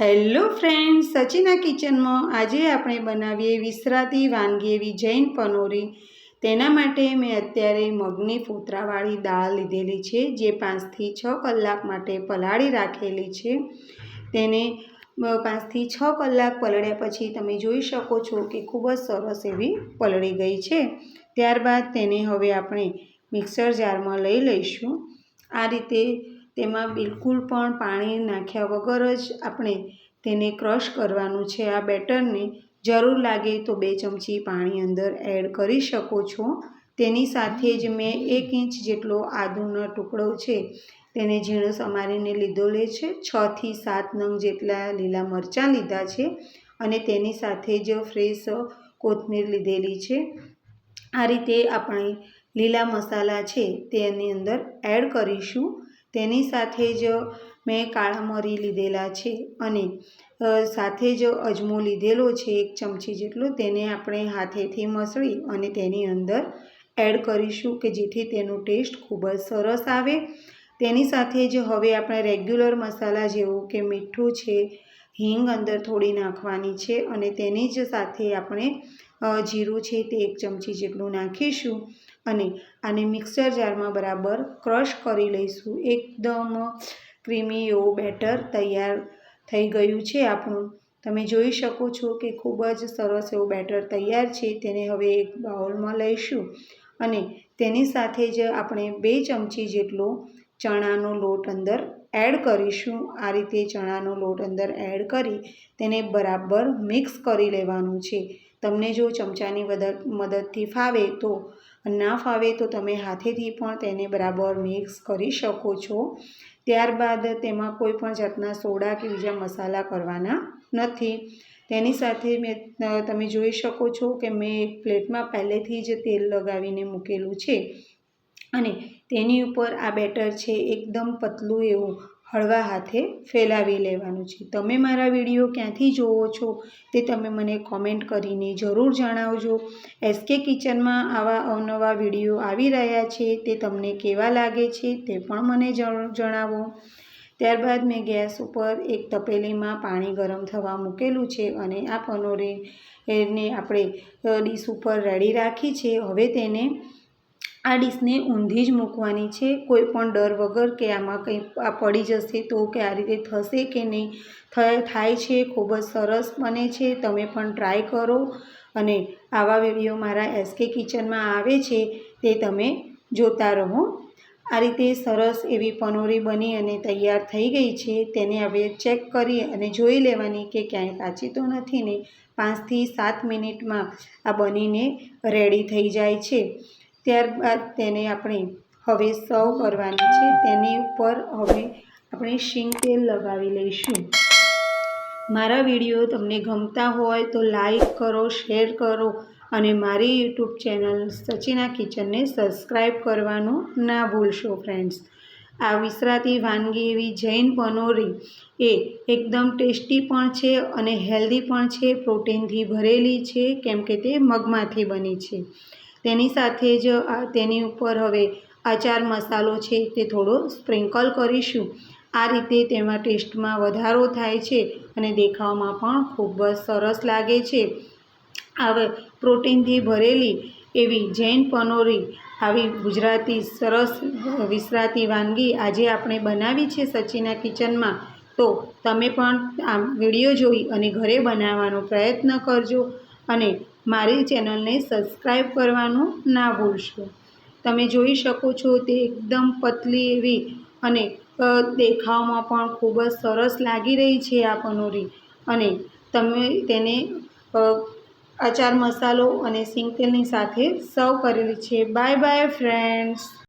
Hello friend સચિના કિચનમાં આજે આપણે બનાવીએ વિસરાતી વાનગી એવી જૈન પનોરી. તેના માટે મેં અત્યારે મગની ફૂતરાવાળી દાળ લીધેલી છે, જે પાંચથી છ કલાક માટે પલાળી રાખેલી છે. તેને પાંચથી છ કલાક પલળ્યા પછી તમે જોઈ શકો છો કે ખૂબ જ સરસ એવી પલળી ગઈ છે. ત્યારબાદ તેને હવે આપણે મિક્સર જારમાં લઈ લઈશું. આ રીતે તેમાં બિલકુલ પણ પાણી નાખ્યા વગર જ આપણે તેને ક્રશ કરવાનું છે. આ બેટરને જરૂર લાગે તો બે ચમચી પાણી અંદર એડ કરી શકો છો. તેની સાથે જ મેં એક ઇંચ જેટલો આદુનો ટુકડો છે તેને ઝીણો સમારીને લીધો લે છે. છથી સાત નંગ જેટલા લીલા મરચાં લીધા છે અને તેની સાથે જ ફ્રેશ કોથમીર લીધેલી છે. આ રીતે આપણે લીલા મસાલા છે તેની અંદર એડ કરીશું. તેની સાથે જ મેં કાળા મરી લીધેલા છે અને સાથે જ અજમો લીધેલો છે એક ચમચી જેટલો, તેને આપણે હાથેથી મસળી અને તેની અંદર એડ કરીશું કે જેથી તેનો ટેસ્ટ ખૂબ જ સરસ આવે. તેની સાથે જ હવે આપણે રેગ્યુલર મસાલા જેવું કે મીઠું છે, હિંગ અંદર થોડી નાખવાની છે અને તેની જ સાથે આપણે જીરું છે તે એક ચમચી જેટલું નાખીશું. અને આને મિક્સર જારમાં બરાબર ક્રશ કરી લઈશું. એકદમ ક્રીમી એવું બેટર તૈયાર થઈ ગયું છે આપણું. તમે જોઈ શકો છો કે ખૂબ જ સરસ એવું બેટર તૈયાર છે. તેને હવે એક બાઉલમાં લઈશું અને તેની સાથે જ આપણે બે ચમચી જેટલો ચણાનો લોટ અંદર એડ કરીશું. આ રીતે ચણાનો લોટ અંદર એડ કરી તેને બરાબર મિક્સ કરી લેવાનું છે. તમને જો ચમચાની મદદથી ફાવે તો ના ફાવે તો તમે હાથેથી પણ તેને બરાબર મિક્સ કરી શકો છો. ત્યારબાદ તેમાં કોઈ પણ જાતના સોડા કે બીજા મસાલા કરવાના નથી. તેની સાથે મેં તમે જોઈ શકો છો કે મેં એક પ્લેટમાં પહેલેથી જ તેલ લગાવીને મૂકેલું છે. અને તેની ઉપર આ બેટર છે, એકદમ પતલું એવું હળવા હાથે ફેલાવી લેવાનું છે. તમે મારા વીડિયો ક્યાંથી જોવો છો તે તમે મને કોમેન્ટ કરીને જરૂર જણાવજો. એસકે કિચનમાં આવા અવનવા વીડિયો આવી રહ્યા છે તે તમને કેવા લાગે છે તે પણ મને જણાવો. ત્યારબાદ મેં ગેસ ઉપર એક તપેલીમાં પાણી ગરમ થવા મૂકેલું છે અને આ પનોરીને આપણે ડીશ ઉપર રેડી રાખી છે. હવે તેને આ ડીશને ઊંધી જ મૂકવાની છે. કોઈ પણ ડર વગર કે આમાં કંઈ આ પડી જશે તો કે આ રીતે થશે કે નહીં, થાય છે, ખૂબ જ સરસ બને છે. તમે પણ ટ્રાય કરો. અને આવા વીડિયો મારા એસકે કિચનમાં આવે છે તે તમે જોતા રહો. આ રીતે સરસ એવી પનોરી બની અને તૈયાર થઈ ગઈ છે. તેને હવે ચેક કરી અને જોઈ લેવાની કે ક્યાંય કાચી તો નથી ને પાંચથી સાત મિનિટમાં આ બનીને રેડી થઈ જાય છે. ત્યારબાદ તેને આપણે હવે સર્વ કરવાની છે. તેની ઉપર હવે આપણે શીંગ તેલ લગાવી લઈશું. મારા વીડિયો તમને ગમતા હોય તો લાઈક કરો, શેર કરો અને મારી યુટ્યુબ ચેનલ સચિના કિચનને સબસ્ક્રાઈબ કરવાનું ના ભૂલશો ફ્રેન્ડ્સ આ વિસરાતી વાનગી એવી જૈન પનોરી એ એકદમ ટેસ્ટી પણ છે અને હેલ્ધી પણ છે. પ્રોટીનથી ભરેલી છે, કેમ કે તે મગમાંથી બની છે. તેની સાથે જ તેની ઉપર હવે આચાર મસાલો છે તે થોડો સ્પ્રિંકલ કરીશું. આ રીતે તેમાં ટેસ્ટમાં વધારો થાય છે અને દેખાવમાં પણ ખૂબ જ સરસ લાગે છે. હવે પ્રોટીનથી ભરેલી એવી જૈન પનોરી, આવી ગુજરાતી સરસ વિસરાતી વાનગી આજે આપણે બનાવી છે સચિના કિચનમાં. તો તમે પણ આ વીડિયો જોઈ અને ઘરે બનાવવાનો પ્રયત્ન કરજો અને મારી ચેનલને સબસ્ક્રાઈબ કરવાનું ના ભૂલશો. તમે જોઈ શકો છો તે એકદમ પતલી એવી અને દેખાવમાં પણ ખૂબ જ સરસ લાગી રહી છે આ પનોરી. અને તમે તેને અચાર મસાલો અને સિંગ તેલની સાથે સર્વ કરેલી છે. Bye bye, friends.